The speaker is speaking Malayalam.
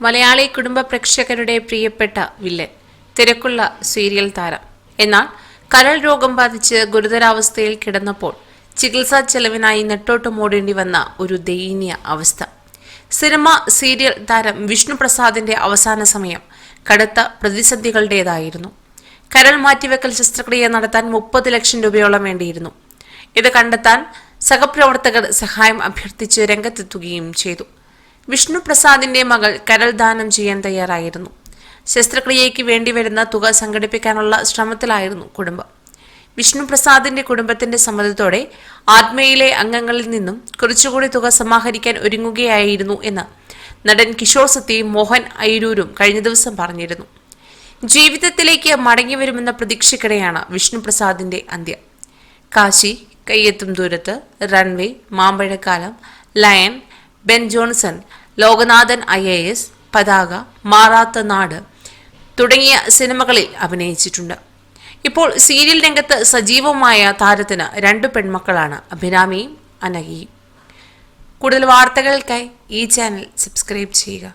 മലയാളി കുടുംബ പ്രേക്ഷകരുടെ പ്രിയപ്പെട്ട വില്ലൻ. തിരക്കുള്ള സീരിയൽ താരം. എന്നാൽ കരൾ രോഗം ബാധിച്ച് ഗുരുതരാവസ്ഥയിൽ കിടന്നപ്പോൾ ചികിത്സാ ചെലവിനായി നെട്ടോട്ട് മൂടേണ്ടി വന്ന ഒരു ദയനീയ അവസ്ഥ. സിനിമ സീരിയൽ താരം വിഷ്ണു പ്രസാദിന്റെ അവസാന സമയം കടുത്ത പ്രതിസന്ധികളുടേതായിരുന്നു. കരൾ മാറ്റിവെക്കൽ ശസ്ത്രക്രിയ നടത്താൻ മുപ്പത് ലക്ഷം രൂപയോളം വേണ്ടിയിരുന്നു. ഇത് കണ്ടെത്താൻ സഹപ്രവർത്തകർ സഹായം അഭ്യർത്ഥിച്ച് രംഗത്തെത്തുകയും ചെയ്തു. വിഷ്ണു പ്രസാദിന്റെ മകൾ കരൾ ദാനം ചെയ്യാൻ തയ്യാറായിരുന്നു. ശസ്ത്രക്രിയയ്ക്ക് വേണ്ടി വരുന്ന തുക സംഘടിപ്പിക്കാനുള്ള ശ്രമത്തിലായിരുന്നു കുടുംബം. വിഷ്ണുപ്രസാദിന്റെ കുടുംബത്തിന്റെ സമ്മതത്തോടെ ആത്മയിലെ അംഗങ്ങളിൽ നിന്നും കുറച്ചുകൂടി തുക സമാഹരിക്കാൻ ഒരുങ്ങുകയായിരുന്നു എന്ന് നടൻ കിഷോർ സത്യയും മോഹൻ അയിരൂരും കഴിഞ്ഞ ദിവസം പറഞ്ഞിരുന്നു. ജീവിതത്തിലേക്ക് മടങ്ങിവരുമെന്ന പ്രതീക്ഷയ്ക്കിടെയാണ് വിഷ്ണുപ്രസാദിന്റെ അന്ത്യം. കാശി കയ്യെത്തും ദൂരത്ത് runway മാമ്പഴക്കാലം lion Ben Johnson Lokanathan I A S പതാക മാറാത്ത നാട് തുടങ്ങിയ സിനിമകളിൽ അഭിനയിച്ചിട്ടുണ്ട്. ഇപ്പോൾ സീരിയൽ രംഗത്ത് സജീവമായ താരത്തിന് രണ്ടു പെൺമക്കളാണ് അഭിരാമിയും അനഘയും. കൂടുതൽ വാർത്തകൾക്കായി ഈ ചാനൽ സബ്സ്ക്രൈബ് ചെയ്യുക.